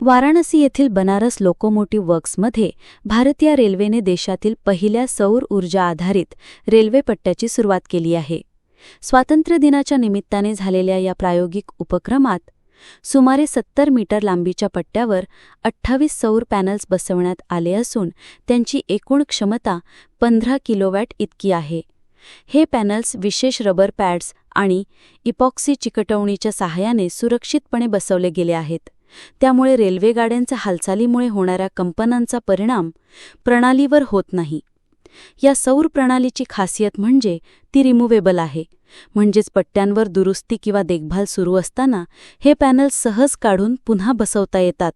वाराणसी येथील बनारस लोकोमोटिव्ह वर्क्समध्ये भारतीय रेल्वेने देशातील पहिल्या सौर ऊर्जा आधारित रेल्वे पट्ट्याची सुरुवात केली आहे. स्वातंत्र्यदिनाच्या निमित्ताने झालेल्या या प्रायोगिक उपक्रमात सुमारे सत्तर मीटर लांबीच्या पट्ट्यावर अठ्ठावीस सौर पॅनल्स बसवण्यात आले असून त्यांची एकूण क्षमता पंधरा किलोवॅट इतकी आहे. हे पॅनल्स विशेष रबर पॅड्स आणि इपॉक्सी चिकटवणीच्या सहाय्याने सुरक्षितपणे बसवले गेले आहेत. त्यामुळे रेल्वेगाड्यांच्या हालचालीमुळे होणाऱ्या कंपनांचा परिणाम प्रणालीवर होत नाही. या सौर प्रणालीची खासियत म्हणजे ती रिमुवेबल आहे. म्हणजेच पट्ट्यांवर दुरुस्ती किंवा देखभाल सुरू असताना हे पॅनल सहज काढून पुन्हा बसवता येतात.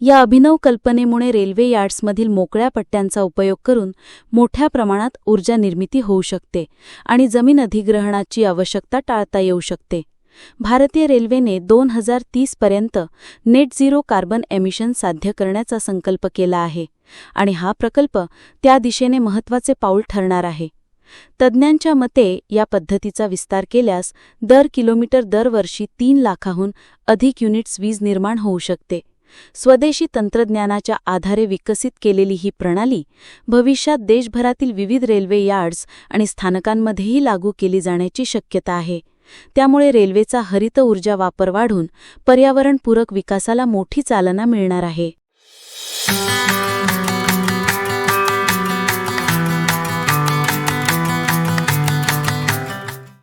या अभिनव कल्पनेमुळे रेल्वे यार्ड्समधील मोकळ्या पट्ट्यांचा उपयोग करून मोठ्या प्रमाणात ऊर्जा निर्मिती होऊ शकते आणि जमीन अधिग्रहणाची आवश्यकता टाळता येऊ शकते. भारतीय रेल्वेने दोन हजार तीसपर्यंत नेट झिरो कार्बन एमिशन साध्य करण्याचा संकल्प केला आहे. आणि हा प्रकल्प त्या दिशेने महत्त्वाचे पाऊल ठरणार आहे. तज्ज्ञांच्या मते या पद्धतीचा विस्तार केल्यास दर किलोमीटर दरवर्षी तीन लाखाहून अधिक युनिट्स वीज निर्माण होऊ शकते. स्वदेशी तंत्रज्ञानाच्या आधारे विकसित केलेली ही प्रणाली भविष्यात देशभरातील विविध रेल्वे यार्ड्स आणि स्थानकांमध्येही लागू केली जाण्याची शक्यता आहे. त्यामुळे रेल्वेचा हरित ऊर्जा वापर वाढून पर्यावरणपूरक विकासाला मोठी चालना मिळणार आहे. Música